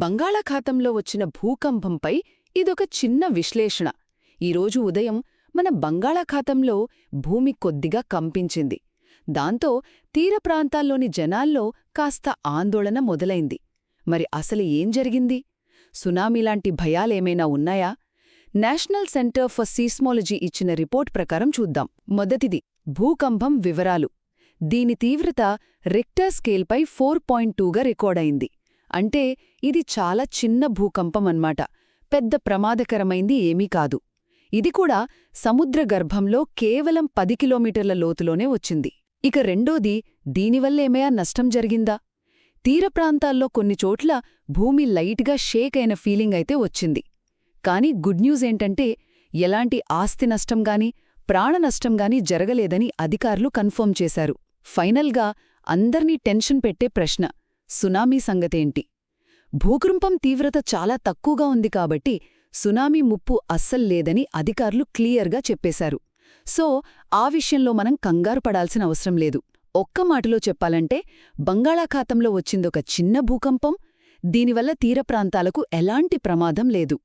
బంగాళాఖాతంలో వచ్చిన భూకంపంపై ఇదొక చిన్న విశ్లేషణ. ఈరోజు ఉదయం మన బంగాళాఖాతంలో భూమి కొద్దిగా కంపించింది. దాంతో తీర ప్రాంతాల్లోని జనాల్లో కాస్త ఆందోళన మొదలైంది. మరి అసలు ఏం జరిగింది? సునామీలాంటి భయాలేమైనా ఉన్నాయా? నేషనల్ సెంటర్ ఫర్ సీస్మాలజీ ఇచ్చిన రిపోర్ట్ ప్రకారం చూద్దాం. మొదటిది భూకంపం వివరాలు. దీని తీవ్రత రిక్టర్ స్కేల్పై ఫోర్ పాయింట్ టూగా రికార్డయింది. అంటే ఇది చాలా చిన్న భూకంపం అన్మాట పెద్ద ప్రమాదకరమైంది ఏమీ కాదు. ఇది కూడా సముద్ర గర్భంలో కేవలం పది కిలోమీటర్ల లోతులోనే వచ్చింది. ఇక రెండోది దీనివల్లేమయా నష్టం జరిగిందా? తీర ప్రాంతాల్లో కొన్ని చోట్ల భూమి లైట్గా షేక్ అయిన ఫీలింగ్ అయితే వచ్చింది. కానీ గుడ్ న్యూస్ ఏంటంటే ఎలాంటి ఆస్తి నష్టంగాని ప్రాణనష్టంగాని ప్రాణ జరగలేదని అధికారులు కన్ఫర్మ్ చేశారు. ఫైనల్గా అందర్నీ టెన్షన్ పెట్టే ప్రశ్న సునామీ సంగతేంటి? భూకంపం తీవ్రత చాలా తక్కువగా ఉంది కాబట్టి సునామీ ముప్పు అస్సల్లేదని అధికారులు క్లియర్గా చెప్పేశారు. సో ఆ విషయంలో మనం కంగారు పడాల్సిన అవసరం లేదు. ఒక్క మాటలో చెప్పాలంటే బంగాళాఖాతంలో వచ్చిందొక చిన్న భూకంపం దీనివల్ల తీర ప్రాంతాలకు ఎలాంటి ప్రమాదం లేదు.